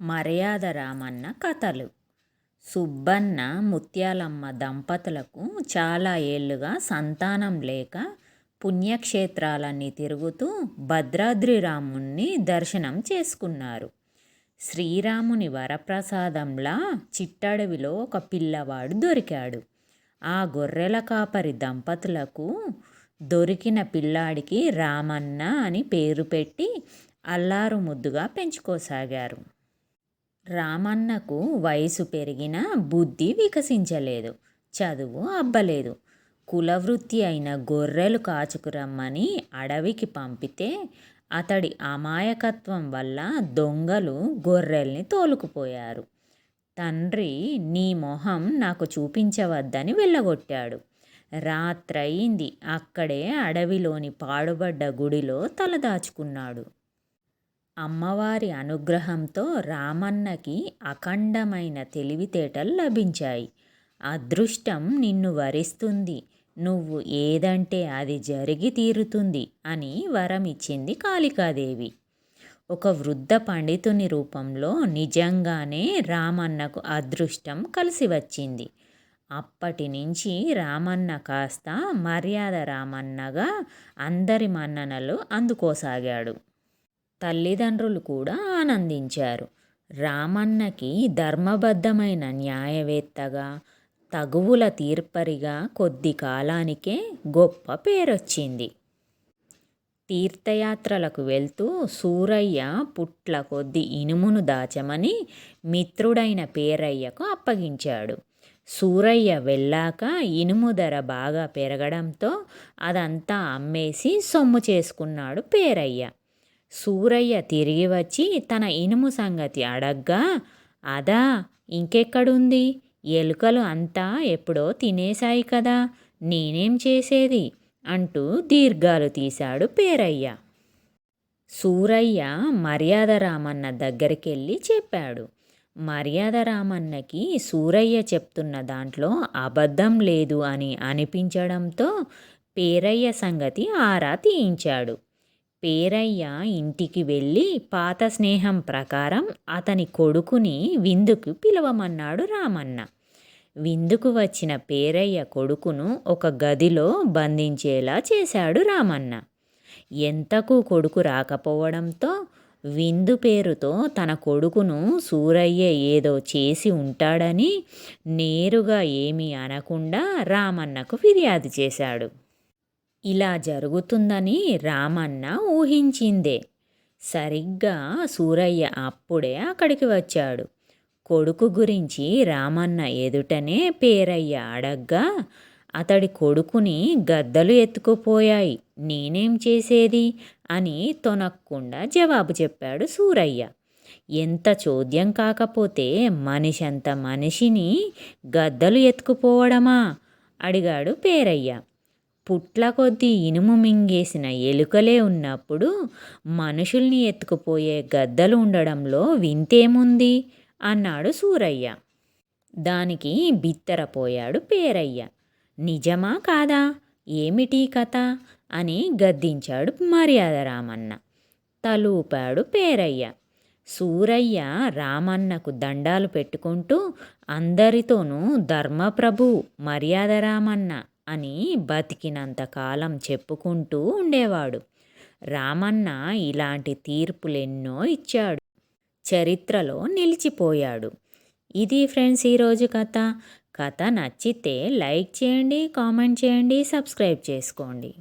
మర్యాద రామన్న కథలు. సుబ్బన్న ముత్యాలమ్మ దంపతులకు చాలా ఏళ్ళుగా సంతానం లేక పుణ్యక్షేత్రాలన్నీ తిరుగుతూ భద్రాద్రి రాముణ్ణి దర్శనం చేసుకున్నారు. శ్రీరాముని వరప్రసాదంలా చిట్టడవిలో ఒక పిల్లవాడు దొరికాడు. ఆ గొర్రెల కాపరి దంపతులకు దొరికిన పిల్లాడికి రామన్న అని పేరు పెట్టి అల్లారు ముద్దుగా పెంచుకోసాగారు. రామన్నకు వయసు పెరిగినా బుద్ధి వికసించలేదు చదువు అబ్బలేదు. కులవృత్తి అయిన గొర్రెలు కాచుకురమ్మని అడవికి పంపితే అతడి అమాయకత్వం వల్ల దొంగలు గొర్రెల్ని తోలుకుపోయారు. తండ్రి నీ మొహం నాకు చూపించవద్దని వెళ్ళగొట్టాడు. రాత్రయింది అక్కడే అడవిలోని పాడుబడ్డ గుడిలో తలదాచుకున్నాడు. అమ్మవారి అనుగ్రహంతో రామన్నకి అఖండమైన తెలివితేటలు లభించాయి. అదృష్టం నిన్ను వరిస్తుంది. నువ్వు ఏదంటే అది జరిగి తీరుతుంది అని వరం ఇచ్చింది కాళికాదేవి. ఒక వృద్ధ పండితుని రూపంలో నిజంగానే రామన్నకు అదృష్టం కలిసి వచ్చింది. అప్పటి నుంచి రామన్న కాస్త మర్యాద రామన్నగా అందరి మన్ననలు అందుకోసాగాడు. తల్లిదండ్రులు కూడా ఆనందించారు. రామన్నకి ధర్మబద్ధమైన న్యాయవేత్తగా తగువుల తీర్పరిగా కొద్ది కాలానికే గొప్ప పేరొచ్చింది. తీర్థయాత్రలకు వెళ్తూ సూరయ్య పుట్ల కొద్ది ఇనుమును దాచమని మిత్రుడైన పేరయ్యకు అప్పగించాడు. సూరయ్య వెళ్ళాక ఇనుము ధర బాగా పెరగడంతో అదంతా అమ్మేసి సొమ్ము చేసుకున్నాడు పేరయ్య. సూరయ్య తిరిగి వచ్చి తన ఇనుము సంగతి అడగ్గా అదా ఇంకెక్కడుంది? ఎలుకలు అంతా ఎప్పుడో తినేశాయి కదా నేనేం చేసేది? అంటూ దీర్ఘాలు తీశాడు పేరయ్య. సూరయ్య మర్యాద రామన్న దగ్గరికెళ్ళి చెప్పాడు. మర్యాద రామన్నకి సూరయ్య చెప్తున్న దాంట్లో అబద్ధం లేదు అని అనిపించడంతో పేరయ్య సంగతి ఆరా తీయించాడు. పేరయ్య ఇంటికి వెళ్ళి పాత స్నేహం ప్రకారం అతని కొడుకుని విందుకు పిలవమన్నాడు రామన్న. విందుకు వచ్చిన పేరయ్య కొడుకును ఒక గదిలో బంధించేలా చేశాడు రామన్న. ఎంతకు కొడుకు రాకపోవడంతో విందు పేరుతో తన కొడుకును సూరయ్య ఏదో చేసి ఉంటాడని నేరుగా ఏమీ అనకుండా రామన్నకు ఫిర్యాదు చేశాడు. ఇలా జరుగుతుందని రామన్న ఊహించిందే. సరిగ్గా సూరయ్య అప్పుడే అక్కడికి వచ్చాడు. కొడుకు గురించి రామన్న ఎదుటనే పేరయ్య అడగ్గా అతడి కొడుకుని గద్దలు ఎత్తుకుపోయాయి. నేనేం చేసేది? అని తొనక్కుండా జవాబు చెప్పాడు సూరయ్య. ఎంత చోద్యం కాకపోతే మనిషంత మనిషిని గద్దలు ఎత్తుకుపోవడమా? అడిగాడు పేరయ్య. పుట్ల కొద్దీ ఇనుము మింగేసిన ఎలుకలే ఉన్నప్పుడు మనుషుల్ని ఎత్తుకుపోయే గద్దలు ఉండడంలో వింతేముంది? అన్నాడు సూరయ్య. దానికి బిత్తరపోయాడు పేరయ్య. నిజమా కాదా? ఏమిటి కథ? అని గద్దించాడు మర్యాద రామన్న తలూపాడు పేరయ్య. సూరయ్య రామన్నకు దండాలు పెట్టుకుంటూ అందరితోనూ ధర్మప్రభు మర్యాద రామన్న అని బతికినంత కాలం చెప్పుకుంటూ ఉండేవాడు. రామన్న ఇలాంటి తీర్పులెన్నో ఇచ్చాడు. చరిత్రలో నిలిచిపోయాడు. ఇది ఫ్రెండ్స్ ఈరోజు కథ. కథ నచ్చితే లైక్ చేయండి కామెంట్ చేయండి సబ్స్క్రైబ్ చేసుకోండి.